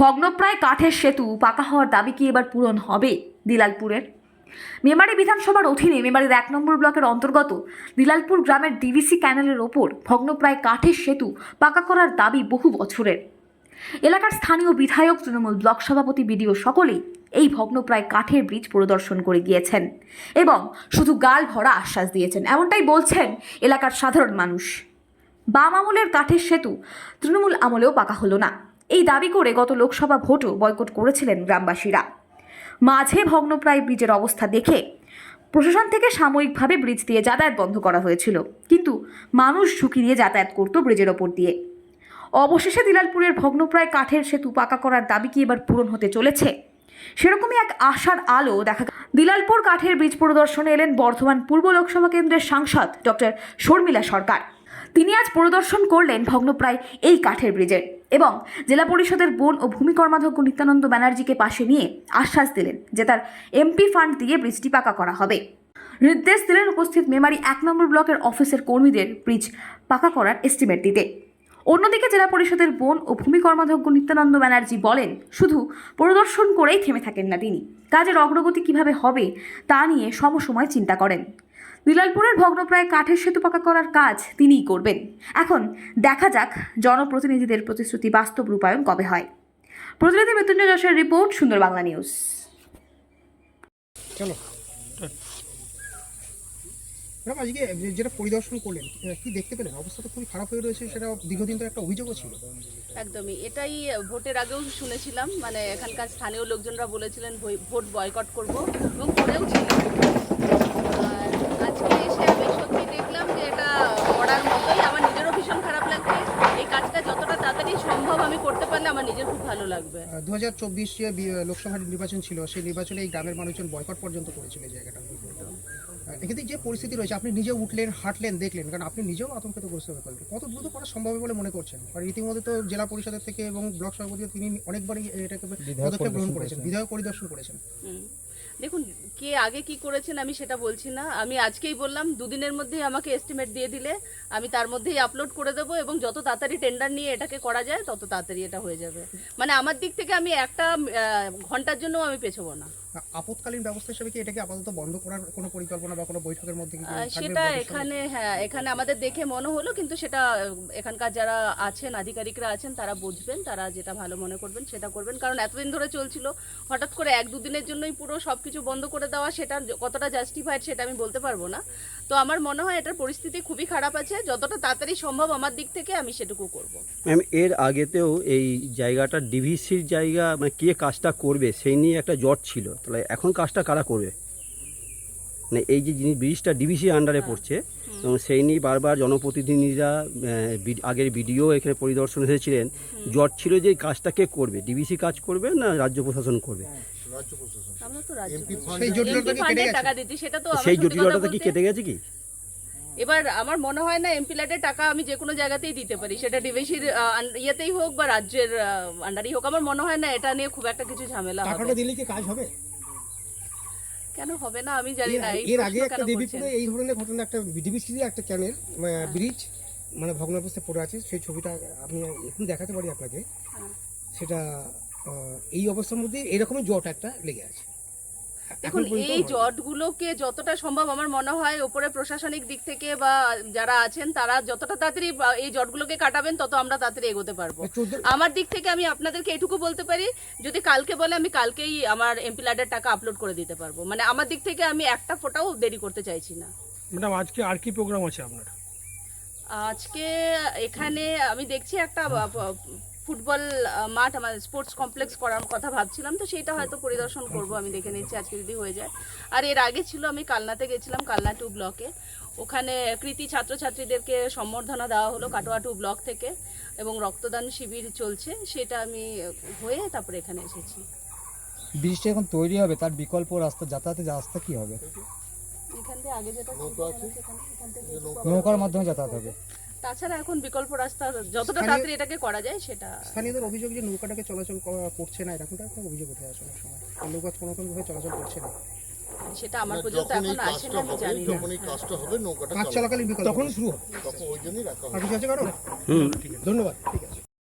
ভগ্নপ্রায় কাঠের সেতু পাকা হওয়ার দাবি কি এবার পূরণ হবে দিলালপুরের? মেমারি বিধানসভার অধীনে মেমারির এক নম্বর ব্লকের অন্তর্গত দিলালপুর গ্রামের ডিভিসি ক্যানেলের ওপর ভগ্নপ্রায় কাঠের সেতু পাকা করার দাবি বহু বছরের। এলাকার স্থানীয় বিধায়ক তৃণমূল ব্লক সভাপতি বিডিও সকলেই এই ভগ্নপ্রায় কাঠের ব্রিজ পরিদর্শন করে গিয়েছেন এবং শুধু গাল ভরা আশ্বাস দিয়েছেন, এমনটাই বলছেন এলাকার সাধারণ মানুষ। বাম আমলের কাঠের সেতু তৃণমূল আমলেও পাকা হলো না। এই দাবি করে গত লোকসভা ভোটও বয়কট করেছিলেন গ্রামবাসীরা। মাঝে ভগ্নপ্রায় ব্রিজের অবস্থা দেখে প্রশাসন থেকে সাময়িকভাবে ব্রিজ দিয়ে যাতায়াত বন্ধ করা হয়েছিল। কিন্তু মানুষ ঝুঁকি নিয়ে যাতায়াত করত ব্রিজের ওপর দিয়ে। অবশেষে দিলালপুরের ভগ্নপ্রায় কাঠের সেতু পাকা করার দাবি কি এবার পূরণ হতে চলেছে? সেরকমই এক আশার আলো দেখা দিলালপুর কাঠের ব্রিজ পরিদর্শনে এলেন বর্ধমান পূর্ব লোকসভা কেন্দ্রের সাংসদ ডক্টর শর্মিলা সরকার। তিনি আজ পরিদর্শন করলেন ভগ্নপ্রায় এই কাঠের ব্রিজের। এবং জেলা পরিষদের বন ও ভূমি কর্মাধ্যক্ষ নিত্যানন্দ ব্যানার্জিকে পাশে নিয়ে আশ্বাস দিলেন যে তার এমপি ফান্ড দিয়ে ব্রিজটি পাকা করা হবে। নির্দেশ দিলেন উপস্থিত মেমারি এক নম্বর ব্লকের অফিসের কর্মীদের ব্রিজ পাকা করার এস্টিমেট দিতে। অন্যদিকে জেলা পরিষদের বন ও ভূমি কর্মাধ্যক্ষ নিত্যানন্দ ব্যানার্জি বলেন, শুধু পরিদর্শন করেই থেমে থাকেন না তিনি। কাজের অগ্রগতি কীভাবে হবে তা নিয়ে সমসময় চিন্তা করেন। দিলালপুরের ভগ্নপ্রায় কাঠের সেতু পাকা করার কাজ তিনিই করবেন। এখন দেখা যাক জনপ্রতিনিধিদের প্রতিশ্রুতি বাস্তব রূপায়ণ কবে হয়। প্রতিনিধি মৃত্যুঞ্জয় যশের রিপোর্ট সুন্দর বাংলা নিউজ। চলো। ম্যাডাম আজকে যেটা পরিদর্শন করলেন কি দেখতে পেলেন? অবস্থা তো খুবই খারাপ হয়ে রয়েছে সেটা দীর্ঘদিন তো একটা অভিযোগও ছিল। একদমই। এটাই ভোটের আগেও শুনেছিলাম মানে এখানকার স্থানীয় লোকজনরা বলেছিলেন ভোট বয়কট করব এবং করেও ছিল আর আজকে এসে আমি সত্যি দেখলাম যে এটা করার মতোই আমার নিজেরও ভীষণ খারাপ লাগছে এই কাজটা যতটা তাড়াতাড়ি সম্ভব আমি করতে পারলে আমার নিজের খুব ভালো লাগবে দু হাজার চব্বিশ যে লোকসভা নির্বাচন ছিল সেই নির্বাচনে এই গ্রামের মানুষজন বয়কট পর্যন্ত করেছিল এই জায়গাটা। এক্ষেত্রে যে পরিস্থিতি রয়েছে আপনি নিজে উঠলেন হাঁটলেন দেখলেন কারণ আপনি নিজেও আতঙ্কিতগ্রস্ত হয়ে পড়লেন। কত দ্রুত করা সম্ভব হবে বলে মনে করছেন? কারণ ইতিমধ্যে তো জেলা পরিষদের থেকে এবং ব্লক সভাপতি তিনি অনেকবারই এটাকে পদক্ষেপ গ্রহণ করেছেন বিধায়ক পরিদর্শন করেছেন। দেখুন, কে আগে কি করেছেন আমি সেটা বলছি না। আমি আজকেই বললাম, দুদিনের মধ্যেই আমাকে এস্টিমেট দিয়ে দিলে, আমি তার মধ্যেই আপলোড করে দেবো এবং যত তাড়াতাড়ি টেন্ডার নিয়ে এটাকে করা যায়, তত তাড়াতাড়ি এটা হয়ে যাবে। মানে আমার দিক থেকে আমি একটা ঘণ্টার জন্য আমি পেছবো না। আহ, আপৎকালীন ব্যবস্থা হিসেবে কি এটাকে আপাতত বন্ধ করার কোনো পরিকল্পনা বা কোনো বৈঠকের মধ্যে কি সেটা এখানে হ্যাঁ এখানে আমাদের দেখে মনে হলো কিন্তু সেটা এখানকার যারা আছেন আধিকারিকরা আছেন তারা বুঝবেন তারা যেটা ভালো মনে করবেন সেটা করবেন। কারণ এতদিন ধরে চলছিল হঠাৎ করে এক দুদিনের জন্যই পুরো সবকিছু বন্ধ করে দেওয়া সেটা কতটা জাস্টিফাইড সেটা আমি বলতে পারব না। তো আমার মনে হয় এটার পরিস্থিতি খুবই খারাপ আছে যতটা তাড়াতাড়ি সম্ভব আমার দিক থেকে আমি সেটুকু করব। ম্যাম এর আগেতেও এই জায়গাটা ডিভিসির জায়গা মানে কে কাজটা করবে সেই নিয়ে একটা জট ছিল। তাহলে এখন কাজটা কারা করবে? মানে এই যে জিনিস ব্রিজটা ডিভিসির আন্ডারে পড়ছে এবং সেই নিয়ে বারবার জনপ্রতিনিধিরা আগের ভিডিও এখানে পরিদর্শন এসেছিলেন। জট ছিল যে কাজটা কে করবে? ডিভিসি কাজ করবে না রাজ্য প্রশাসন করবে? আমরা তো রাজ্য সেই জটিলতা কি কেটে গেছে টাকা দিচ্ছি সেটা তো সেই জটিলতা কি বলতে- গেছে কি? এবার আমার মনে হয় না এমপি ল্যাডের টাকা আমি যে কোনো জায়গাতেই দিতে পারি। সেটা ডিভিসির ইয়েতেই হোক বা রাজ্যের আন্ডারই হোক। আমার মনে হয় না এটা নিয়ে খুব একটা কিছু ঝামেলা টাকাটা দিলে কি কাজ হবে? কেন হবে না? আমি জানি না এর আগে একটা দেবীপুরে এই ধরনের ঘটনা একটা ডিবিসি একটা ক্যানেল ব্রিজ মানে ভগ্নাবস্থায় পড়ে আছে সেই ছবিটা আমি এখন দেখাতে পারি আপনাকে। হ্যাঁ। সেটা আহ, এই অবস্থার মধ্যে এরকমই জট একটা লেগে আছে। দেখুন এই জটগুলোকে যতটা সম্ভব আমার মনে হয় উপরে প্রশাসনিক দিক থেকে বা যারা আছেন তারা যতটা তাড়াতাড়ি এই জটগুলোকে কাটাবেন তত আমরা তাড়াতাড়ি এগোতে পারব। আমার দিক থেকে আমি আপনাদেরকে এটুকু বলতে পারি যদি কালকে বলে আমি কালকেই আমার এমপি ল্যাডের টাকা আপলোড করে দিতে পারব। মানে আমার দিক থেকে আমি একটা ফোটাও দেরি করতে চাইছি না। ম্যাডাম আজকে আর কি প্রোগ্রাম আছে আপনার? আজকে এখানে আমি দেখছি একটা ফুটবল মাঠ আমার স্পোর্টস কমপ্লেক্স করার কথা ভাবছিলাম তো সেটা হয়তো পরিদর্শন করব। আমি দেখে নিচ্ছি আজকে যদি হয়ে যায়। আর এর আগে ছিল আমি কালনাতে গেছিলাম কালনা টু ব্লকে ওখানে কৃতি ছাত্রছাত্রীদেরকে সম্বর্ধনা দেওয়া হলো কাটোয়া টু ব্লক থেকে এবং রক্তদান শিবির চলছে। সেটা আমি হয়ে তারপরে এখানে এসেছি। ব্রিজটা এখন তৈরি হবে তার বিকল্প রাস্তা যাতায়াতের রাস্তা কি হবে? নৌকার মাধ্যমে যাতায়াত হবে। তাছাড়া এখন বিকল্প রাস্তা যতটা তাড়াতাড়ি এটাকে করা যায় সেটা স্থানীয়দের অভিযোগ যে নৌকাটাকে চলাচল করছে না এরকমটা একটা অভিযোগ উঠে আসে অনেক সময়। নৌকা কোনো কোনো ভাবে চলাচল করছে না। সেটা আমার পর্যন্ত এখন আসে না আমি হবে জানি না। যখন এই কাজটা হবে নৌকাটা কাজ চলাকালীন বিকল্প। তখন শুরু হবে। তখন ওই জন্যই রাখা হবে কিছু আছে কারণ হুম। ধন্যবাদ। ঠিক আছে